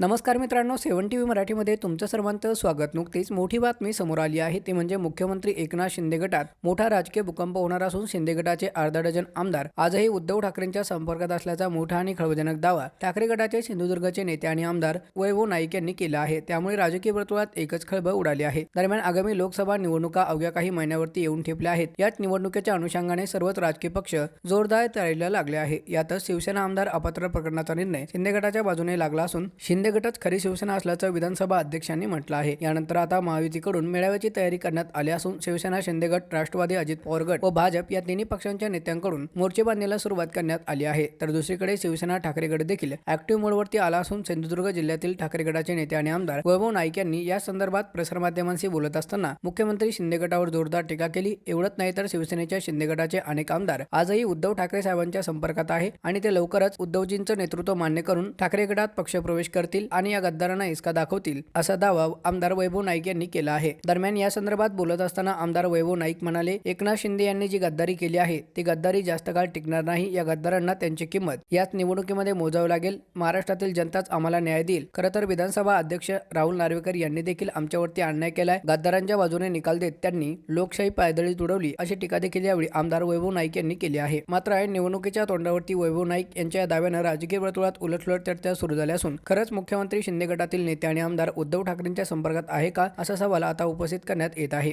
नमस्कार मित्रांनो सेवन T V मराठीमध्ये तुमचं सर्वांचं स्वागत. नुकतीच मोठी बातमी समोर आली आहे. ती म्हणजे मुख्यमंत्री एकनाथ शिंदे गटात मोठा राजकीय भूकंप होणार असून शिंदे गटाचे अर्धा डझन आमदार आजही उद्धव ठाकरेंच्या संपर्कात असल्याचा मोठा आणि खळबजनक दावा ठाकरे गटाचे सिंधुदुर्गचे नेते आणि आमदार वैभव नाईक यांनी केला आहे. त्यामुळे राजकीय वर्तुळात एकच खळबळ उडाली आहे. दरम्यान आगामी लोकसभा निवडणुका अवघ्या काही महिन्यावरती येऊन ठेपल्या आहेत. याच निवडणुकीच्या अनुषंगाने सर्वच राजकीय पक्ष जोरदार तयारीला लागले आहे. यातच शिवसेना आमदार अपात्र प्रकरणाचा निर्णय शिंदे गटाच्या बाजूने लागला असून शिंदे गटच खरी शिवसेना असल्याचं विधानसभा अध्यक्षांनी म्हटलं आहे. यानंतर आता महायुतीकडून मेळाव्याची तयारी करण्यात आली असून शिवसेना शिंदे गट राष्ट्रवादी अजित पवार गट व भाजप या तिन्ही पक्षांच्या नेत्यांकडून मोर्चे बांधण्याला सुरुवात करण्यात आली आहे. तर दुसरीकडे शिवसेना ठाकरे गट देखील ऍक्टिव्ह मोडवरती आला असून सिंधुदुर्ग जिल्ह्यातील ठाकरे गटाचे नेते आणि आमदार वैभव नाईक यांनी या संदर्भात प्रसारमाध्यमांशी बोलत असताना मुख्यमंत्री शिंदे गटावर जोरदार टीका केली. एवढंच नाही तर शिवसेनेच्या शिंदे गटाचे अनेक आमदार आजही उद्धव ठाकरे साहेबांच्या संपर्कात आहे आणि ते लवकरच उद्धवजींचं नेतृत्व मान्य करून ठाकरे गटात पक्षप्रवेश करतील. आणि या गद्दारांना इसका दाखवतील असा दावा आमदार वैभव नाईक यांनी केला आहे. दरम्यान या संदर्भात बोलत असताना आमदार वैभव नाईक म्हणाले एकनाथ शिंदे यांनी जी गद्दारी केली आहे ती गद्दारी जास्त काळ टिकणार नाही. या गद्दारांना त्यांची किंमत याच निवडणुकीमध्ये मोजावी लागेल. महाराष्ट्रातील जनताच आम्हाला न्याय देईल. खरं तर विधानसभा अध्यक्ष राहुल नार्वेकर यांनी देखील आमच्यावरती अन्याय केलाय. गद्दारांच्या बाजूने निकाल देत त्यांनी लोकशाही पायदळी तुडवली अशी टीका देखील यावेळी आमदार वैभव नाईक यांनी केली आहे. मात्र या निवडणुकीच्या तोंडावरती वैभव नाईक यांच्या या दाव्यानं राजकीय वर्तुळात उलटसुलट चर्चा सुरू झाल्या असून खरंच मुख्यमंत्री शिंदे गटातील नेते आणि आमदार उद्धव ठाकरेंच्या संपर्कात आहे का असा सवाल आता उपस्थित करण्यात येत आहे.